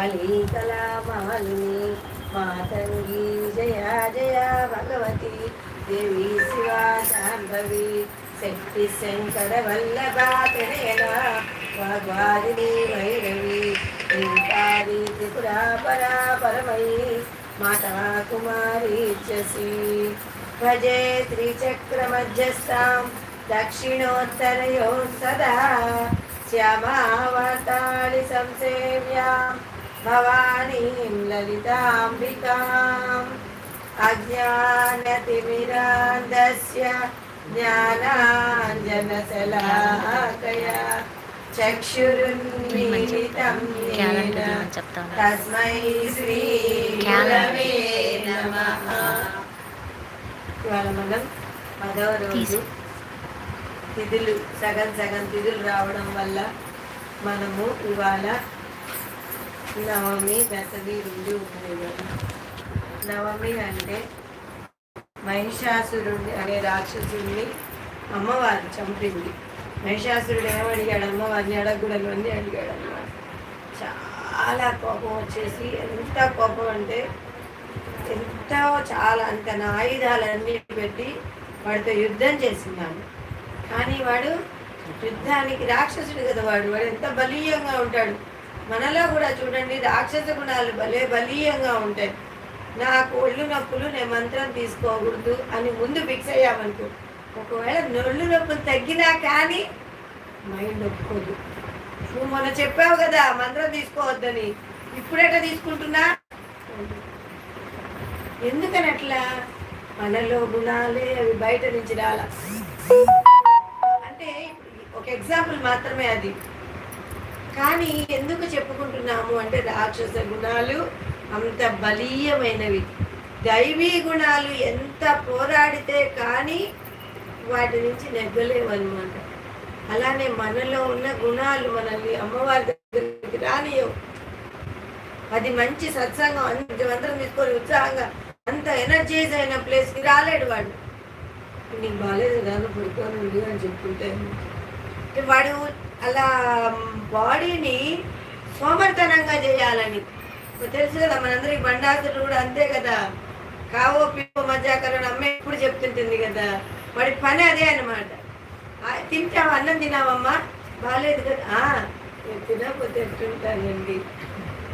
మాలిని మాతంగి జయ జయ భగవతి. దేవి శివా శాంభవి శక్తి శంకర వల్లభ తెరేన వాగ్వాదిని భైరవి ఓంకారి త్రిపురా పరా పరమయి మాతా కుమారి చసి భజే త్రిచక్రమధ్యస్థాం దక్షిణోత్తరయో సదా శ్యామావతాళి సంసేవ్యాం. భవానీం లలితాంబికాం అజ్ఞానతిమిరాంధస్య జ్ఞానాంజనశలాకయ చక్షురున్మీలితం క్యాలెండర్ येन గురించి చెప్తా ఉన్నారు తస్మై శ్రీ గురవే నమః ఇవాళ మనం పదవ రోజు. తిథులు సగం సగం తిథులు రావడం వల్ల మనము ఇవాళ నవమి దశమి రెండు ఉన్నాయి నవమి అంటే మహిషాసురుడిని అనే రాక్షసుడిని అమ్మవారు చంపింది. మహిషాసురుడు ఏమడిగాడు అమ్మవారిని అడగకూడదు అని అడిగాడు అన్నమాట చాలా కోపం వచ్చేసి ఎంత కోపం అంటే ఎంతో చాలా అంత నా ఆయుధాలన్నీ పెట్టి వాడితో యుద్ధం చేసిందాను కానీ వాడు యుద్ధానికి రాక్షసుడు కదా వాడు. వాడు ఎంత బలీయంగా ఉంటాడు. మనలో కూడా చూడండి రాక్షస గుణాలు భలే బలీయంగా ఉంటాయి. నాకు ఒళ్ళు నొప్పులు నేను మంత్రం తీసుకోకూడదు అని ముందు ఫిక్స్ అయ్యామనుకో ఒకవేళ నొళ్ళు నొప్పులు తగ్గినా కానీ మైండ్ ఒప్పుకోదు. నువ్వు మొన్న చెప్పావు కదా మంత్రం తీసుకోవద్దని. ఇప్పుడెట తీసుకుంటున్నా? ఎందుకని అట్లా? మనలో గుణాలే అవి బయట నుంచి రాల. అంటే ఒక ఎగ్జాంపుల్ మాత్రమే అది. కానీ ఎందుకు చెప్పుకుంటున్నాము అంటే రాక్షస గుణాలు అంత బలీయమైనవి. దైవీ గుణాలు ఎంత పోరాడితే కానీ వాటి నుంచి నెగ్గలేవు అనమాట అలానే మనలో ఉన్న గుణాలు మనల్ని అమ్మవారి దగ్గరికి రానియవు అది మంచి సత్సంగం అంత మంత్రం తీసుకొని ఉత్సాహంగా అంత ఎనర్జైజ్ అయిన ప్లేస్కి రాలేడు వాడు. నీకు బాగాలేదు దాన్ని పడుకొని అని చెప్పుకుంటే. వాడు అలా బాడీని సోమర్తనంగా చేయాలని. తెలుసు కదా మనందరికి బండాసుడు కూడా అంతే కదా. కావో పిప్పో మధ్యాకరణ అమ్మ ఎప్పుడు చెప్తుంటుంది కదా. వాడి పని అదే అనమాట తింటావా అన్నం తినావమ్మా బాగాలేదు కదా. తినకపోతే ఎట్టుంటానండి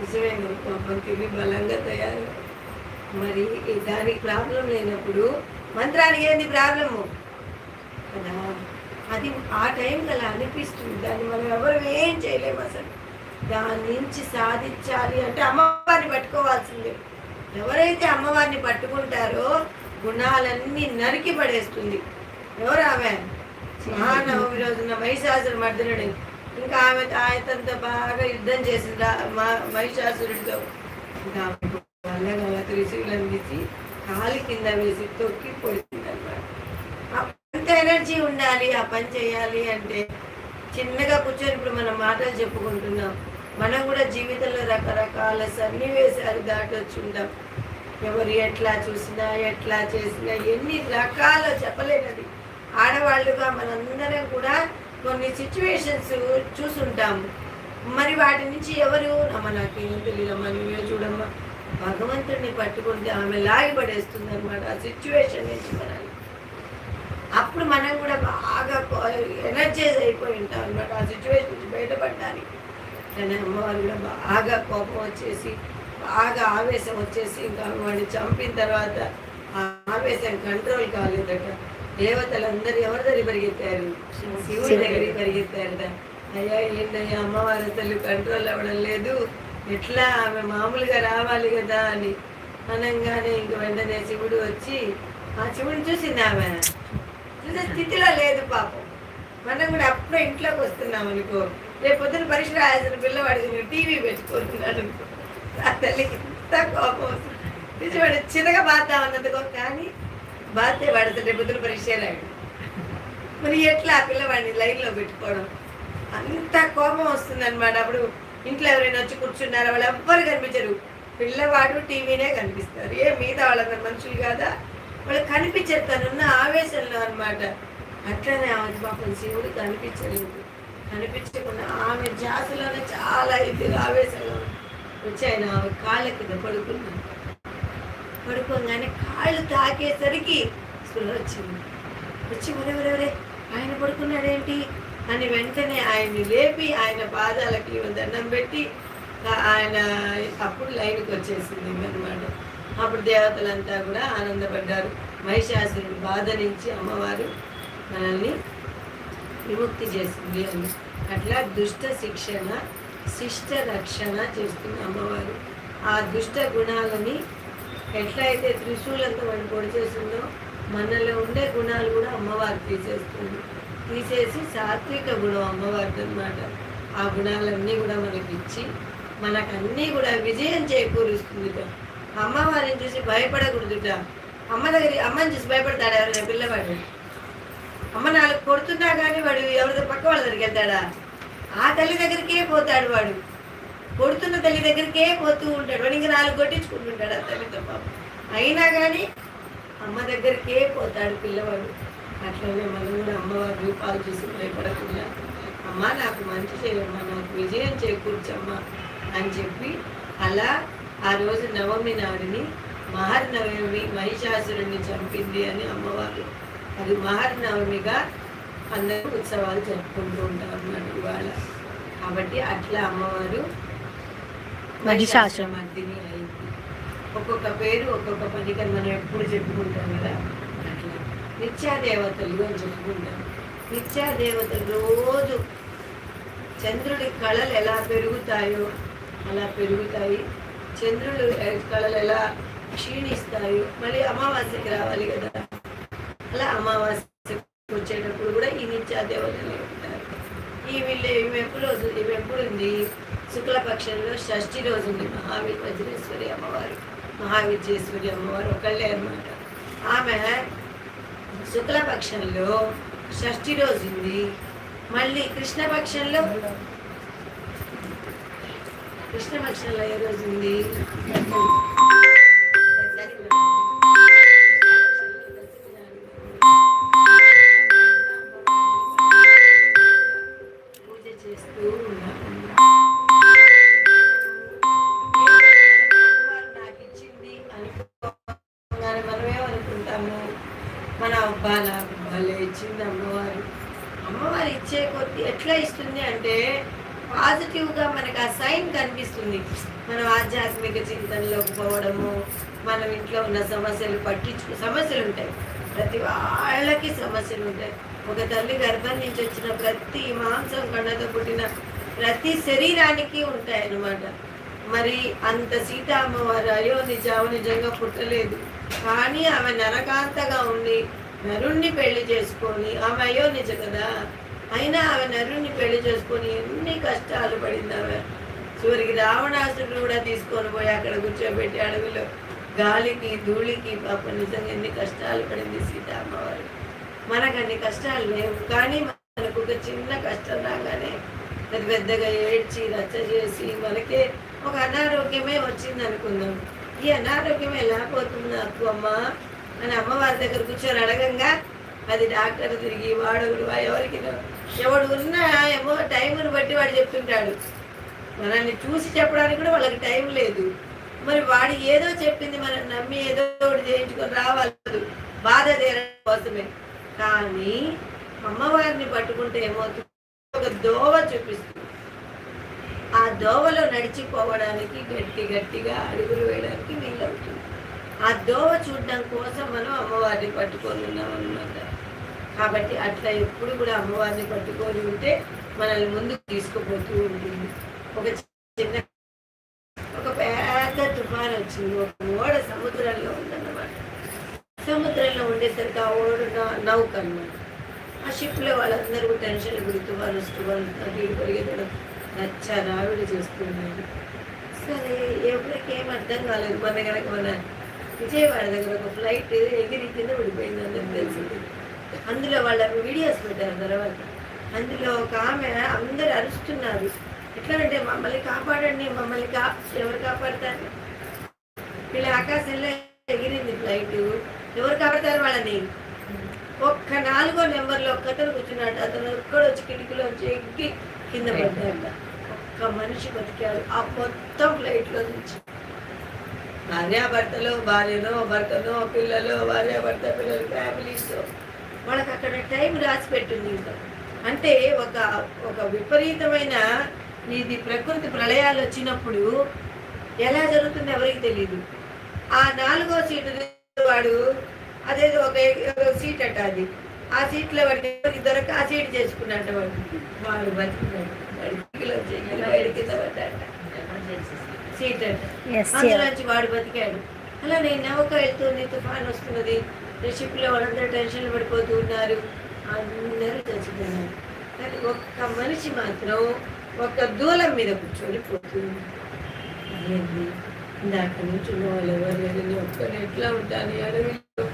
నిజమే పాపం తిని బలంగా తయారు. మరి దానికి ప్రాబ్లం లేనప్పుడు మంత్రానికి ఏంది ప్రాబ్లము? అది ఆ టైంకి అలా అనిపిస్తుంది. దాన్ని మనం ఎవరు ఏం చేయలేము అసలు. దాని నుంచి సాధించాలి అంటే అమ్మవారిని పట్టుకోవాల్సిందే. ఎవరైతే అమ్మవారిని పట్టుకుంటారో గుణాలన్నీ నరికి పడేస్తుంది. ఎవరు ఆమె? మహానవమి రోజున మహిషాసురు మర్దనుడు. ఇంకా ఆమె ఆయతంతో బాగా యుద్ధం చేసింది మహిషాసురుడితో ఇంకా ఆమె వల్ల త్రిశూలం తీసి కాలి కింద వేసి తొక్కి పొడి ఎనర్జీ ఉండాలి ఆ పని చేయాలి అంటే చిన్నగా కూర్చొని ఇప్పుడు మనం మాటలు చెప్పుకుంటున్నాం. మనం కూడా జీవితంలో రకరకాల సన్నివేశాలు దాటొచ్చు ఉంటాం ఎవరు ఎట్లా చూసినా ఎట్లా చేసినా ఎన్ని రకాలు చెప్పలేనది. ఆడవాళ్ళుగా మనందరం కూడా కొన్ని సిచ్యువేషన్స్ చూసుంటాము మరి వాటి నుంచి ఎవరు? అమ్మ నాకేం తెలియదమ్మా నువ్వే చూడమ్మా. భగవంతుడిని పట్టుకుంటే ఆమె లాగి పడేస్తుంది అనమాట ఆ సిచ్యువేషన్ నుంచి మనల్ని. అప్పుడు మనం కూడా బాగా ఎనర్జైజ్ అయిపోయి ఉంటాం అనమాట ఆ సిచ్యువేషన్ నుంచి బయటపడడానికి. కానీ అమ్మవారు కూడా బాగా కోపం వచ్చేసి బాగా ఆవేశం వచ్చేసి ఇంకా వాడిని చంపిన తర్వాత ఆ ఆవేశం కంట్రోల్ కాలేదట. దేవతలందరూ ఎవరి దగ్గర పరిగెత్తారు? శివుడి దగ్గరికి పరిగెత్తారట. అయ్యా ఏంటయ్యా అమ్మవారి అసలు కంట్రోల్ అవ్వడం లేదు. ఎట్లా ఆమె మామూలుగా రావాలి కదా అని. అనగానే ఇంక వెంటనే శివుడు వచ్చి ఆ శివుడిని చూసింది ఆమె? చూసే స్థితిలో లేదు పాపం. మనం కూడా అప్పుడే ఇంట్లోకి వస్తున్నాం అనుకో రేపు పొద్దున పరీక్ష రాయాల్సిన పిల్లవాడికి నువ్వు టీవీ పెట్టుకుంటున్నాడు అనుకో ఆ తల్లికి ఎంత కోపం వస్తుంది. నిజవాడు చిన్నగా బాద్దాం అన్నట్టుకో కానీ బాధ్య వాడితే రేపు పొద్దున పరీక్ష రాడు మరి ఎట్లా ఆ పిల్లవాడిని లైన్లో పెట్టుకోవడం? అంత కోపం వస్తుంది అనమాట అప్పుడు ఇంట్లో ఎవరైనా వచ్చి కూర్చున్నారా? వాళ్ళు ఎవ్వరు కనిపించరు. పిల్లవాడు టీవీనే కనిపిస్తారు. ఏ మిగతా వాళ్ళందరూ మనుషులు కాదా? వాళ్ళు కనిపించారు తనున్న ఆవేశంలో అనమాట అట్లనే ఆమె పాపం శివుడు కనిపించలేదు. కనిపించకుండా ఆమె జాతిలోనే చాలా ఇది ఆవేశంలో వచ్చాయన వచ్చి ఆయన కాళ్ళ కింద పడుకున్నాను పడుకోగానే కాళ్ళు తాకేసరికి స్పృహ వచ్చింది. వచ్చి ఒరే ఆయన పడుకున్నాడేంటి? అని వెంటనే ఆయన్ని లేపి ఆయన పాదాలకి దండం పెట్టి ఆయన అప్పుడు లైన్కి వచ్చేసింది అనమాట అప్పుడు దేవతలంతా కూడా ఆనందపడ్డారు. మహిషాసురుడి బాధ నుంచి అమ్మవారు మనల్ని విముక్తి చేసింది అని అట్లా దుష్ట శిక్షణ శిష్ట రక్షణ చేస్తుంది అమ్మవారు. ఆ దుష్ట గుణాలని ఎట్లయితే త్రిశూలంతో వాడు పొడి చేసిందో మనలో ఉండే గుణాలు కూడా అమ్మవారు తీసేస్తుంది. తీసేసి సాత్విక గుణం అమ్మవారిది అనమాట ఆ గుణాలన్నీ కూడా మనకి ఇచ్చి మనకన్నీ కూడా విజయం చేకూరుస్తుంది అమ్మవారిని చూసి భయపడకూడదుట. అమ్మ దగ్గర అమ్మని చూసి భయపడతాడు ఎవరైనా పిల్లవాడు? అమ్మ నాలుగు కొడుతున్నా కానీ వాడు ఎవరిదో పక్క వాళ్ళ దగ్గరికి వెళ్తాడా? ఆ తల్లి దగ్గరికే పోతాడు వాడు. కొడుతున్న తల్లి దగ్గరికే పోతూ ఉంటాడు. వాడు ఇంకా నాలుగు కొట్టించుకుంటుంటాడు ఆ తల్లితో పాపం. అయినా కానీ అమ్మ దగ్గరికే పోతాడు పిల్లవాడు. అట్లనే మనం కూడా అమ్మవారి రూపాలు చూసి భయపడకుండా అమ్మ నాకు మంచి చేయమ్మా నాకు విజయం చేకూర్చమ్మా అని చెప్పి అలా ఆ రోజు నవమి నాడిని మహర్నవమి మహిషాసురుణ్ణి చంపింది అని అమ్మవారు. అది మహర్నవమిగా అందరూ ఉత్సవాలు జరుపుకుంటూ ఉంటారు అన్నమాట ఇవాళ. కాబట్టి అట్లా అమ్మవారు మహిషాసుర మర్దిని అయింది. ఒక్కొక్క పేరు ఒక్కొక్క పనికని మనం ఎప్పుడు చెప్పుకుంటాం కదా. అట్లా. నిత్యాదేవతలు అని చెప్పుకుంటాం. నిత్యాదేవతలు రోజు చంద్రుడి కళలు ఎలా పెరుగుతాయో అలా పెరుగుతాయి. చంద్రుడు కళలు ఎలా క్షీణిస్తాయో? మళ్ళీ అమావాస్యకి రావాలి కదా. అలా అమావాస్య వచ్చేటప్పుడు కూడా ఈ నిత్యాదేవతలు ఉంటారు. ఈ వీళ్ళు ఈమె రోజు ఈమెప్పుడు ఉంది. శుక్లపక్షంలో షష్ఠి రోజు ఉంది. మహావీ వజ్రేశ్వరి అమ్మవారు. మహావిద్యేశ్వరి అమ్మవారు ఒకళ్ళే అనమాట ఆమె శుక్లపక్షంలో షష్ఠి రోజు ఉంది. మళ్ళీ కృష్ణపక్షంలో కృష్ణపక్షంలో ఏ రోజు ఉంది పూజ చేస్తూ మన అబ్బా నాకు భలే ఇచ్చింది అమ్మవారు. అమ్మవారు ఇచ్చే కొద్ది ఎట్లా ఇస్తుంది అంటే పాజిటివ్గా మనకు ఆ సైన్ కనిపిస్తుంది. మనం ఆధ్యాత్మిక చింతనలోకి పోవడము మనం ఇంట్లో ఉన్న సమస్యలు పట్టించు సమస్యలు ఉంటాయి. ప్రతి వాళ్ళకి సమస్యలు ఉంటాయి. ఒక తల్లి గర్భం నుంచి వచ్చిన ప్రతి మాంసం కళ్ళతో పుట్టిన ప్రతి శరీరానికి ఉంటాయి అన్నమాట మరి అంత సీత అమ్మవారు అయ్యో నిజావు నిజంగా పుట్టలేదు. కానీ ఆమె నరకాంతగా ఉండి నరుణ్ణి పెళ్ళి చేసుకొని ఆమె అయ్యో నిజ కదా? అయినా ఆమె నరుణ్ణి పెళ్ళి చేసుకొని ఎన్ని కష్టాలు పడింది ఆమె. చివరికి రావణాసుడు కూడా తీసుకొని పోయి అక్కడ కూర్చోబెట్టి అడవిలో గాలికి ధూళికి పాప నిజంగా ఎన్ని కష్టాలు పడింది సీత అమ్మవారు మనకు అన్ని కష్టాలు లేవు. కానీ మనకు ఒక చిన్న కష్టం రాగానే పెద్ద పెద్దగా ఏడ్చి రచ్చ చేసి మనకే ఒక అనారోగ్యమే వచ్చింది అనుకుందాం. ఈ అనారోగ్యం ఎలా పోతుంది నాకు అమ్మ? అని అమ్మవారి దగ్గర కూర్చొని అడగంగా అది డాక్టర్ తిరిగి వాడవుడు ఎవరికి ఎవడు ఉన్నా ఏమో టైంని బట్టి వాడు చెప్తుంటాడు. మనల్ని చూసి చెప్పడానికి కూడా వాళ్ళకి టైం లేదు. మరి వాడు ఏదో చెప్పింది మనం నమ్మి ఏదో ఒకటి చేయించుకొని రావాలి. బాధ తీరడం కోసమే. కానీ అమ్మవారిని పట్టుకుంటే ఏమవుతుంది? ఒక దోవ చూపిస్తుంది. ఆ దోవలో నడిచిపోవడానికి గట్టి గట్టిగా అడుగులు వేయడానికి వీలవుతుంది. ఆ దోవ చూడడం కోసం మనం అమ్మవారిని పట్టుకొని ఉన్నాం అన్నమాట కాబట్టి అట్లా ఎప్పుడు కూడా అమ్మవారిని పట్టుకొని ఉంటే మనల్ని ముందుకు తీసుకుపోతూ ఉంటుంది. ఒక చిన్న ఒక పెద్ద తుఫాన్ వచ్చింది. ఒక ఓడ సముద్రంలో ఉందన్నమాట. సముద్రంలో ఉండేసరికి ఆ ఓడ నౌక అన్నమాట. ఆ షిప్లో వాళ్ళందరూ టెన్షన్ గురి తుఫాన్ వస్తూ వాళ్ళు పరిగెత్తడం నచ్చ రావిడి చేస్తున్నాడు సరే ఎవరికి ఏం అర్థం కాలేదు. మన కనుక మన విజయవాడ దగ్గర ఒక ఫ్లైట్ ఎగిరి కింద పడిపోయింది అందరికి తెలిసింది. అందులో వాళ్ళ వీడియోస్ పెట్టారు తర్వాత. అందులో ఒక ఆమె అందరు అరుస్తున్నారు. ఎట్లానంటే మమ్మల్ని కాపాడండి మమ్మల్ని కా ఎవరు కాపాడతారు? వీళ్ళ ఆకాశంలో ఎగిరింది ఫ్లైట్. ఎవరు కాపాడతారు వాళ్ళని? ఒక్క నాలుగో నెంబర్లో ఒక్కతను కూర్చున్నాడు. అతను ఒక్కడు వచ్చి కిటికీలో వచ్చి ఎక్కి కింద పడ్డాడు ఒక్క మనిషి బతికాడు. ఆ మొత్తం ఫ్లైట్లో నుంచి. భార్యాభర్తలో భార్యనో భర్తనో పిల్లలు భార్యాభర్త పిల్లలు ఫ్యామిలీస్ వాళ్ళకి అక్కడ టైం రాసి పెట్టింది అంటే ఒక ఒక విపరీతమైన ఇది ప్రకృతి ప్రళయాలు వచ్చినప్పుడు ఎలా జరుగుతుందో ఎవరికి తెలియదు ఆ నాలుగో సీటు వాడు అదేదో ఒక సీట్ అట అది. ఆ సీట్లో వాడికి ఎవరికి దొరక ఆ సీట్ చేసుకున్నట్ట వాడు. వాడు కింద పడ్డాట సీట్ అట. Yes, అందులోంచి వాడు బతికాడు. అలా నేను నౌక వెళ్తుంది తుఫాన్ వస్తున్నది. షిప్లో వాళ్ళందరూ టెన్షన్ పడిపోతూ ఉన్నారు. అందరూ చచ్చిపోయారు. కానీ ఒక్క మనిషి మాత్రం ఒక్క దూలం మీద కూర్చొని పోతుంది అదేంటి ఇందాక నుంచి వాళ్ళు ఎవరు ఎట్లా ఉంటాను? అడవిలో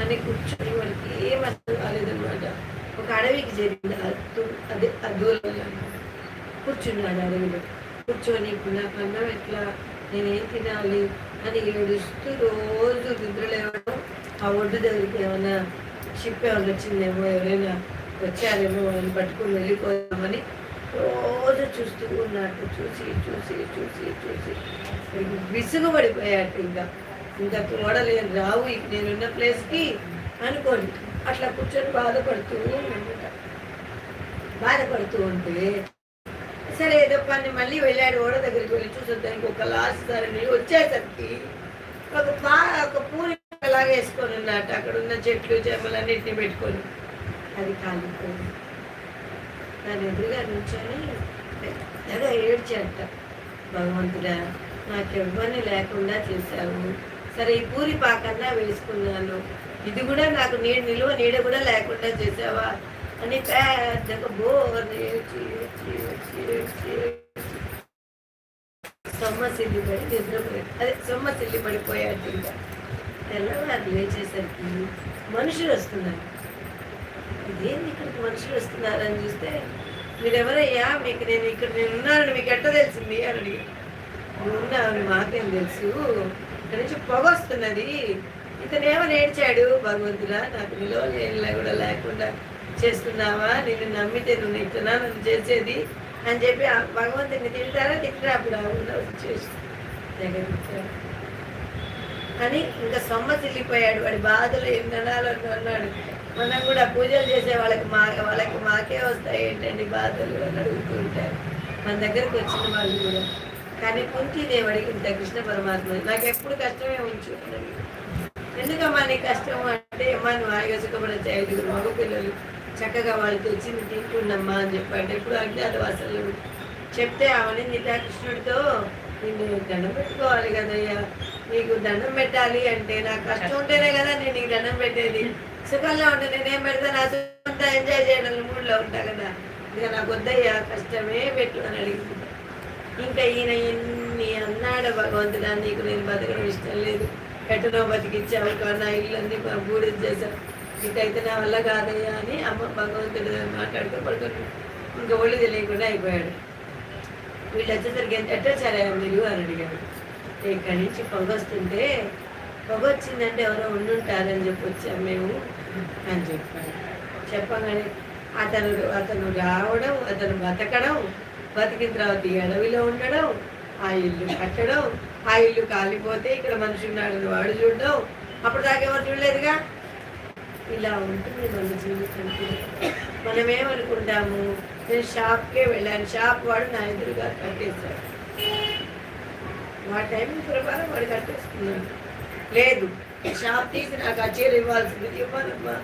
అని కూర్చొని వాళ్ళకి ఏం అర్థం కాలేదన్నమాట. ఒక అడవికి జరిగింది. అదే ఆ కూర్చున్నాడు అడవిలో. కూర్చొని ఇప్పుడు నాకు అన్నం ఎట్లా? నేనేం తినాలి? అని ఏడుస్తూ రోజు నిద్రలేవడం. ఆ ఒడ్డు దగ్గరికి ఏమైనా షిప్ ఏమైనా వచ్చిందేమో ఎవరైనా వచ్చారేమో వాళ్ళని పట్టుకుని వెళ్ళిపోదామని రోజు చూస్తూ ఉన్నాడు చూసి చూసి చూసి చూసి. విసుగు పడిపోయాడు ఇంకా. ఇంకా తోడలేని రావు ఇక నేనున్న ప్లేస్కి అనుకోండి. అట్లా కూర్చొని బాధపడుతూ బాధపడుతూ ఉంటే సరే ఏదో పని మళ్ళీ వెళ్ళాడు ఓడ దగ్గరికి వెళ్ళి చూసొద్దానికి ఒక లాస్ట్ సారి వచ్చేసరికి ఒక పా ఒక పూరి అలాగే వేసుకొని ఉన్నట్టు అక్కడ ఉన్న చెట్లు చేపలన్నింటినీ పెట్టుకొని. అది కాలిపోయింది. దాని ఎదురుగా నుంచొని పెద్దగా ఏడ్చేట భగవంతుడా నాకు ఇబ్బంది లేకుండా చేశావు. సరే ఈ పూరి పాకన్నా వేసుకున్నాను. ఇది కూడా నాకు నీడ నిలువ నీడ కూడా లేకుండా చేసావా అని పెద్దగా బోర్ సొమ్మ పడి నిద్రపోయి అదే సొమ్మసిల్లి పడిపోయాడు ఇంకా తెల్లవారు లేచేసరికి మనుషులు వస్తున్నారు ఇదేంది ఇక్కడికి మనుషులు వస్తున్నారని చూస్తే మీరెవరయ్యా మీకు నేను ఇక్కడ నేను ఉన్నానని మీకు ఎట్ట తెలిసింది అని అడిగాను ఉన్నామని మాకేం తెలుసు ఇక్కడ నుంచి పొగ వస్తున్నది ఇతను నేర్చాడు భగవంతుడా నాకు నిలువ కూడా లేకుండా చేస్తున్నావా? నిన్ను నమ్మితే నువ్వు ఇట్టనా నువ్వు చేసేది? అని చెప్పి భగవంతుని తింటారా తింటారా అప్పుడు చేసి జగన్ అని ఇంకా సొమ్మ తిల్లిపోయాడు. వాడి బాధలు ఏం తినాలని అన్నాడు. మనం కూడా పూజలు చేసే వాళ్ళకి మా వాళ్ళకి మాకే వస్తాయి ఏంటండి బాధలు అని అడుగుతూ ఉంటారు. మన దగ్గరకు వచ్చిన వాళ్ళు కూడా. కానీ కుంతిదేవి ఇంత కృష్ణ పరమాత్మ నాకు ఎప్పుడు కష్టమే ఉంచు ఎందుకమ్మా నీ కష్టం అంటే అమ్మా నువ్వు హాయిగా సుఖపడచ్చు ఐదుగురు మగ పిల్లలు చక్కగా వాళ్ళకి వచ్చింది తింటుండమ్మా అని చెప్పాడు ఎప్పుడు అజ్ఞాతవాసంలో చెప్తే అవని నిరాకృష్ణుడితో నిన్ను దండం పెట్టుకోవాలి కదయ్యా నీకు దండం పెట్టాలి అంటే నాకు కష్టం ఉంటేనే కదా నేను నీకు దండం పెట్టేది. సుఖంలో ఉంటే నేనేం పెడతా? నా అంతా ఎంజాయ్ చేయడం మూడ్లో ఉంటా కదా. ఇక నాకు వద్దయ్యా కష్టమే పెట్టు అని అడిగింది. ఇంకా ఈయన ఎన్ని అన్నాడు భగవంతుడా నీకు నేను బతకడం ఇష్టం లేదు. ఎట్టనో బతికిచ్చావు కానీ నా ఇల్లు అన్ని బూడిద చేశావు. ఇంకైతే నా వల్ల కాదయ్యా అని అమ్మ భగవంతుడు మాట్లాడుతూ పడుకొని ఇంకా ఒళ్ళు తెలియకుండా అయిపోయాడు. వీళ్ళు వచ్చేసరికి ఎంత ఎట్టొచ్చారా మీరు అని అడిగాడు. ఇక్కడి నుంచి పొగ వస్తుంటే పొగ వచ్చిందంటే ఎవరో ఉండుంటారని చెప్పి వచ్చాం మేము అని చెప్పాడు. చెప్పగానే అతను అతను రావడం అతను బతకడం బతికిన తర్వాత ఈ అడవిలో ఉండడం ఆ ఇల్లు కట్టడం ఆ ఇల్లు కాలిపోతే ఇక్కడ మనిషి ఉన్నాడని వాడు చూడడం అప్పుడు దాకా ఎవరు చూడలేదుగా? ఇలా ఉంటుంది మన జీవితం మనం ఏమనుకుంటాము నేను షాప్కే వెళ్ళాను. షాప్ వాడు నా ఎదురుగా కట్టేశాడు. మా టైం ప్రకారం వాడు కట్టేసుకున్నాను లేదు షాప్ తీసి నాకు ఆ చీర ఇవ్వాల్సింది. ఇవ్వాలమ్మా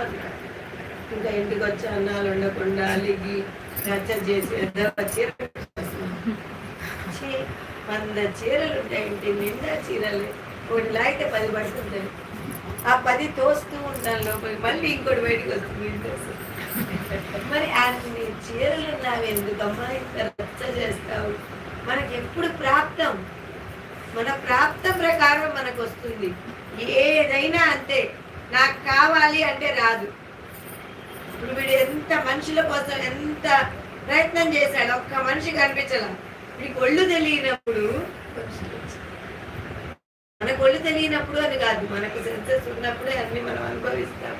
అన్నాడు ఇంకా ఇంటికి వచ్చి అన్నాలు ఉండకుండా అలిగి రచ్చ చేసి చీర వంద చీరలు ఉంటాయి ఇంటి నిండా చీరలు. ఒకటి లాగితే పది పడుతుంటాయి ఆ పది తోస్తూ ఉంటాను లోపలికి. మళ్ళీ ఇంకోటి బయటకు వస్తుంది మరి అన్ని చీరలు ఉన్నావు ఎందుకమ్మా ఇంత రచ్చ చేస్తావు? మనకి ఎప్పుడు ప్రాప్తం? మన ప్రాప్తం ప్రకారం మనకు వస్తుంది. ఏదైనా అంతే. నాకు కావాలి అంటే రాదు. ఇప్పుడు వీడు ఎంత మనుషుల కోసం ఎంత ప్రయత్నం చేశాడు? ఒక్క మనిషి కనిపించాల. వీడికి ఒళ్ళు తెలియనప్పుడు తెలియనప్పుడు అని కాదు. మనకు సెన్సెస్ ఉన్నప్పుడే అన్ని మనం అనుభవిస్తాం